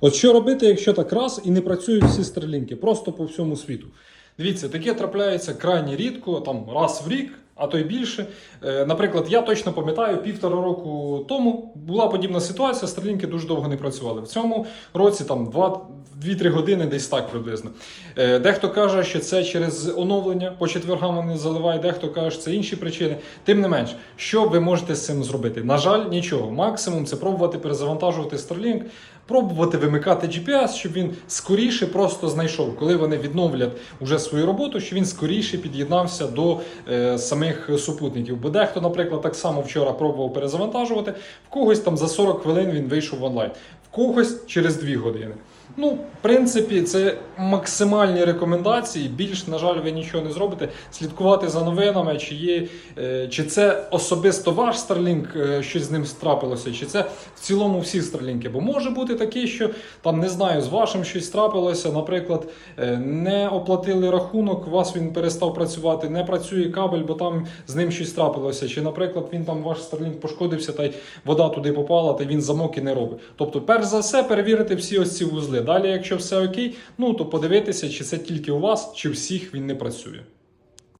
От що робити, якщо так раз і не працюють всі стрілінки, просто по всьому світу. Дивіться, таке трапляється крайні рідко, там раз в рік, а то й більше. Е, Наприклад, я точно пам'ятаю, півтора року тому була подібна ситуація, стрілінки дуже довго не працювали. В цьому році там 2-3 години десь так приблизно. Е, Дехто каже, що це через оновлення, по четвергам вони заливають, дехто каже, що це інші причини. Тим не менш, що ви можете з цим зробити? На жаль, нічого. Максимум це пробувати перезавантажувати Starlink, пробувати вимикати GPS, щоб він скоріше просто знайшов, коли вони відновлять уже свою роботу, щоб він скоріше під'єднався до е, самих супутників. Бо дехто, наприклад, так само вчора пробував перезавантажувати, в когось там за 40 хвилин він вийшов в онлайн, в когось через 2 години. Ну, в принципі, це максимальні рекомендації. Більш, на жаль, ви нічого не зробите. Слідкувати за новинами, чи є, е, чи це особисто ваш Starlink, е, щось з ним трапилося, чи це в цілому всі Starlink. Бо може бути таке, що там не знаю, з вашим щось трапилося. Наприклад, е, не оплатили рахунок, у вас він перестав працювати, не працює кабель, бо там з ним щось трапилося. Чи, наприклад, він там ваш Starlink пошкодився, та й вода туди попала, та він замок і не робить. Тобто, перш за все, перевірити всі ось ці вузли. Далі, якщо все окей, ну то подивитися, чи це тільки у вас, чи всіх він не працює.